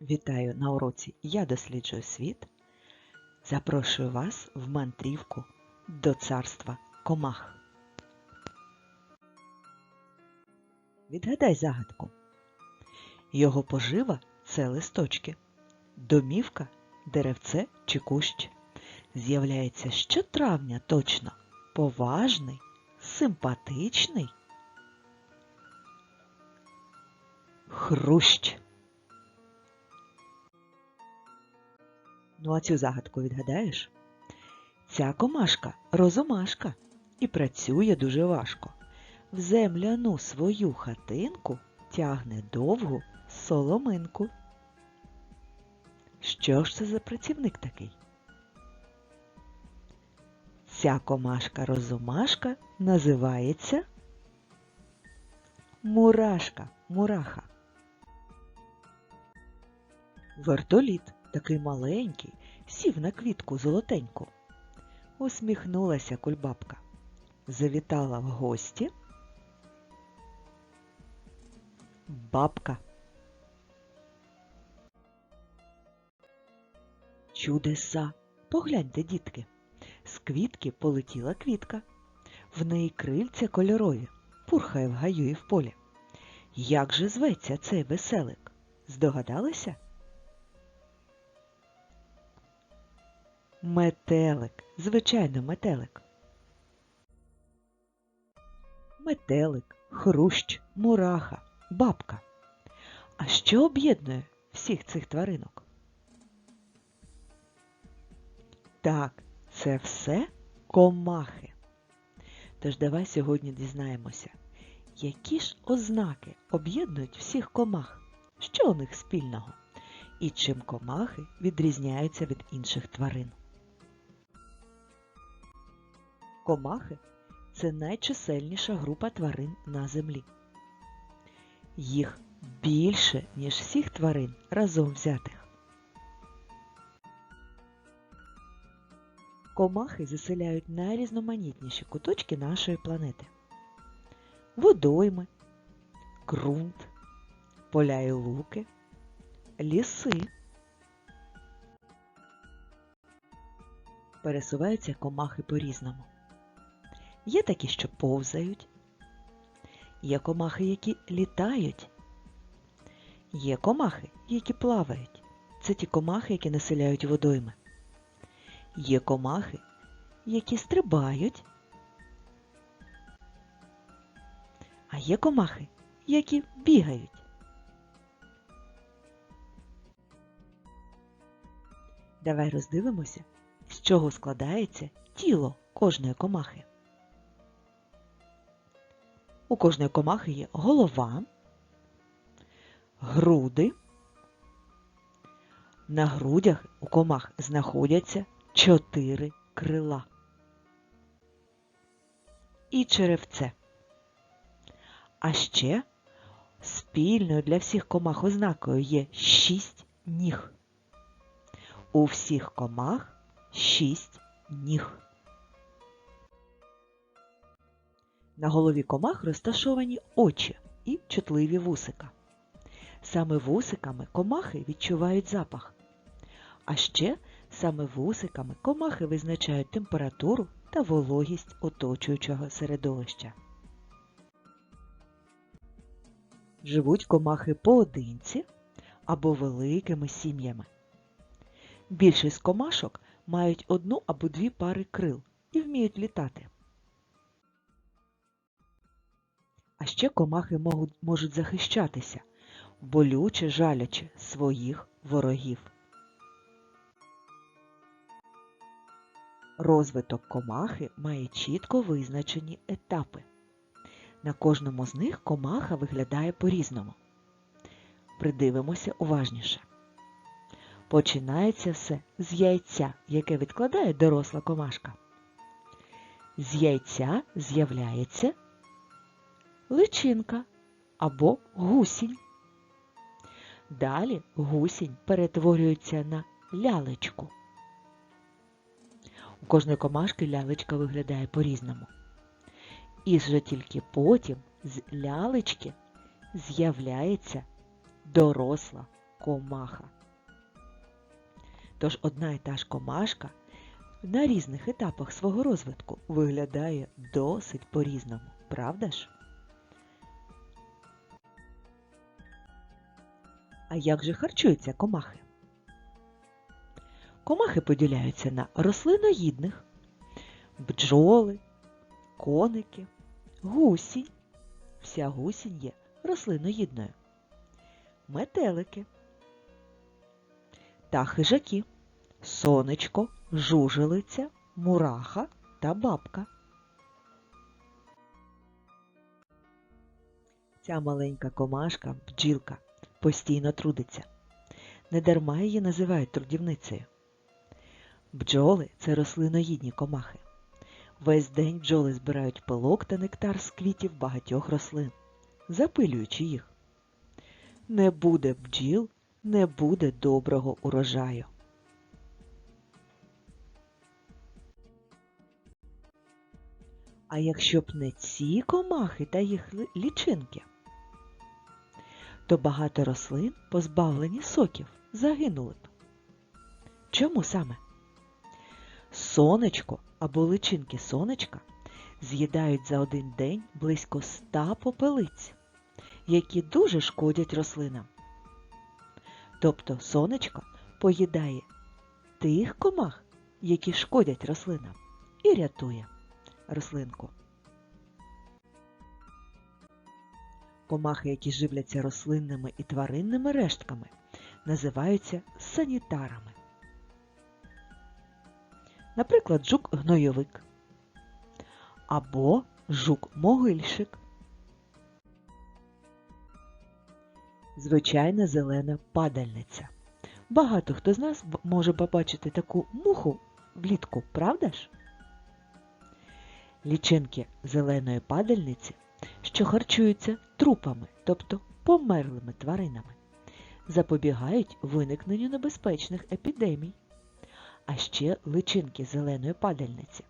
Вітаю на уроці Я досліджую світ. Запрошую вас в мандрівку до царства комах. Відгадай загадку. Його пожива це листочки, домівка, деревце чи кущ. З'являється щотравня точно поважний, симпатичний. Хрущ. Ну а цю загадку відгадаєш? Ця комашка розумашка і працює дуже важко. В земляну свою хатинку тягне довгу соломинку. Що ж це за працівник такий? Ця комашка розумашка називається Мурашка, мураха. Вертоліт, такий маленький, сів на квітку золотеньку. Усміхнулася кульбабка. Завітала в гості. Бабка. Чудеса. Погляньте, дітки. З квітки полетіла квітка. В неї крильця кольорові, пурхає в гаю і в полі. Як же зветься цей веселик? Здогадалися? Метелик, звичайно, метелик. Метелик, хрущ, мураха, бабка. А що об'єднує всіх цих тваринок? Так, це все комахи. Тож давай сьогодні дізнаємося, які ж ознаки об'єднують всіх комах, що у них спільного, і чим комахи відрізняються від інших тварин. Комахи це найчисельніша група тварин на землі. Їх більше, ніж всіх тварин разом взятих. Комахи заселяють найрізноманітніші куточки нашої планети. Водойми, ґрунт, поля і луки, ліси. Пересуваються комахи по-різному. Є такі, що повзають, є комахи, які літають, є комахи, які плавають. Це ті комахи, які населяють водойми. Є комахи, які стрибають, а є комахи, які бігають. Давай роздивимося, з чого складається тіло кожної комахи. У кожної комахи є голова, груди. На грудях у комах знаходяться чотири крила і черевце. А ще спільною для всіх комах ознакою є шість ніг. У всіх комах шість ніг. На голові комах розташовані очі і чутливі вусика. Саме вусиками комахи відчувають запах. А ще саме вусиками комахи визначають температуру та вологість оточуючого середовища. Живуть комахи поодинці або великими сім'ями. Більшість комашок мають одну або дві пари крил і вміють літати. А ще комахи можуть, захищатися, болюче жалячи своїх ворогів. Розвиток комахи має чітко визначені етапи. На кожному з них комаха виглядає по-різному. Придивимося уважніше. Починається все з яйця, яке відкладає доросла комашка. З яйця з'являється личинка або гусінь. Далі гусінь перетворюється на лялечку. У кожної комашки лялечка виглядає по-різному. І вже тільки потім з лялечки з'являється доросла комаха. Тож одна і та ж комашка на різних етапах свого розвитку виглядає досить по-різному, правда ж? А як же харчуються комахи? Комахи поділяються на рослиноїдних, бджоли, коники, гусінь. Вся гусінь є рослиноїдною, метелики та хижаки, сонечко, жужелиця, мураха та бабка. Ця маленька комашка, бджілка, постійно трудиться. Недарма її називають трудівницею. Бджоли це рослиноїдні комахи. Весь день бджоли збирають пилок та нектар з квітів багатьох рослин, запилюючи їх. Не буде бджіл, не буде доброго урожаю. А якщо б не ці комахи та їх лічинки, то багато рослин, позбавлені соків, загинули б. Чому саме? Сонечко або личинки сонечка з'їдають за один день близько ста попелиць, які дуже шкодять рослинам. Тобто сонечко поїдає тих комах, які шкодять рослинам, і рятує рослинку. Комахи, які живляться рослинними і тваринними рештками, називаються санітарами. Наприклад, жук-гнойовик або жук-могильщик. Звичайна зелена падальниця. Багато хто з нас може побачити таку муху влітку, правда ж? Лічинки зеленої падальниці, що харчуються трупами, тобто померлими тваринами, запобігають виникненню небезпечних епідемій. А ще личинки зеленої падальниці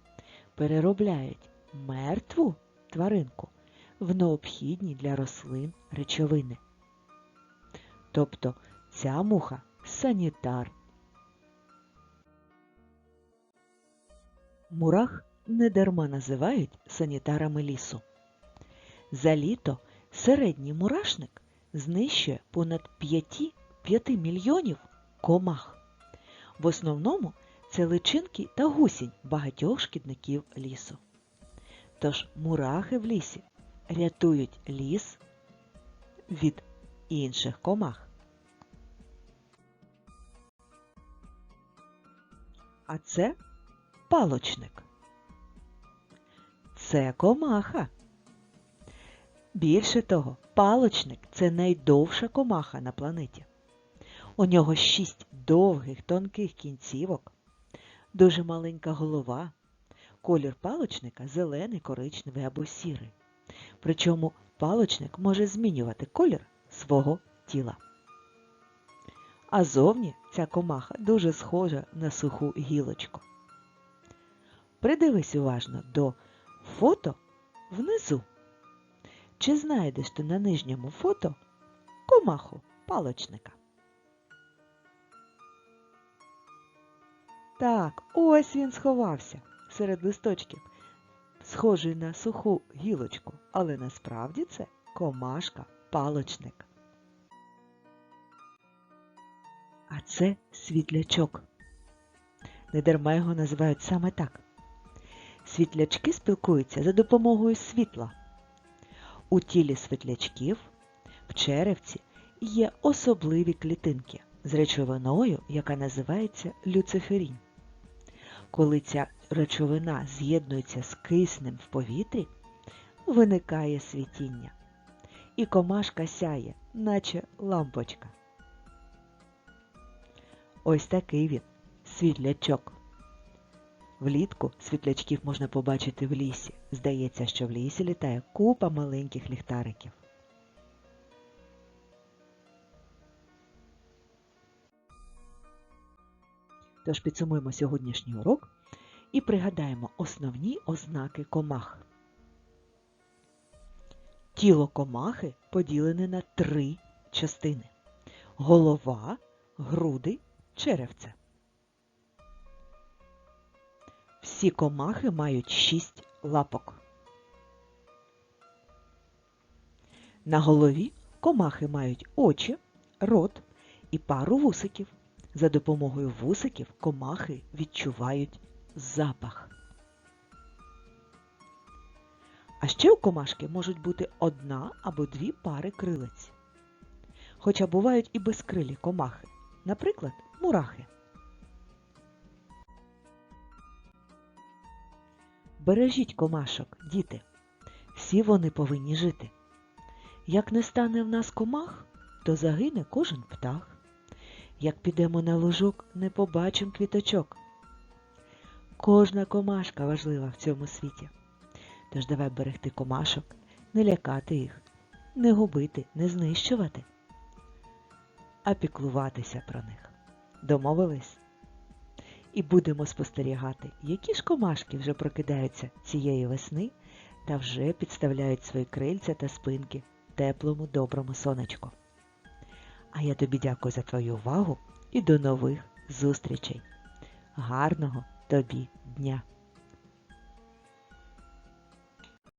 переробляють мертву тваринку в необхідні для рослин речовини. Тобто ця муха санітар. Мурах недарма називають санітарами лісу. За літо середній мурашник знищує понад 5, 5 мільйонів комах. В основному це личинки та гусінь багатьох шкідників лісу. Тож мурахи в лісі рятують ліс від інших комах. А це палочник. Це комаха. Більше того, палочник це найдовша комаха на планеті. У нього шість довгих тонких кінцівок, дуже маленька голова. Колір палочника зелений, коричневий або сірий. Причому палочник може змінювати колір свого тіла. А зовні ця комаха дуже схожа на суху гілочку. Придивись уважно до фото внизу. Чи знайдеш ти на нижньому фото комаху палочника? Так, ось він сховався серед листочків, схожий на суху гілочку, але насправді це комашка палочник. А це світлячок. Недарма його називають саме так. Світлячки спілкуються за допомогою світла. У тілі світлячків в черевці є особливі клітинки з речовиною, яка називається люциферін. Коли ця речовина з'єднується з киснем в повітрі, виникає світіння. І комашка сяє, наче лампочка. Ось такий він світлячок. Влітку світлячків можна побачити в лісі. Здається, що в лісі літає купа маленьких ліхтариків. Тож підсумуємо сьогоднішній урок і пригадаємо основні ознаки комах. Тіло комахи поділене на три частини. голова, груди, черевце. Всі комахи мають шість лапок. На голові комахи мають очі, рот і пару вусиків. За допомогою вусиків комахи відчувають запах. А ще у комашки можуть бути одна або дві пари крилець. Хоча бувають і безкрилі комахи, наприклад, мурахи. Бережіть комашок, діти. Всі вони повинні жити. Як не стане в нас комах, то загине кожен птах. Як підемо на лужок, не побачим квіточок. Кожна комашка важлива в цьому світі. Тож давай берегти комашок, не лякати їх, не губити, не знищувати, а піклуватися про них. Домовились? І будемо спостерігати, які ж комашки вже прокидаються цієї весни та вже підставляють свої крильця та спинки теплому доброму сонечку. А я тобі дякую за твою увагу і до нових зустрічей. Гарного тобі дня!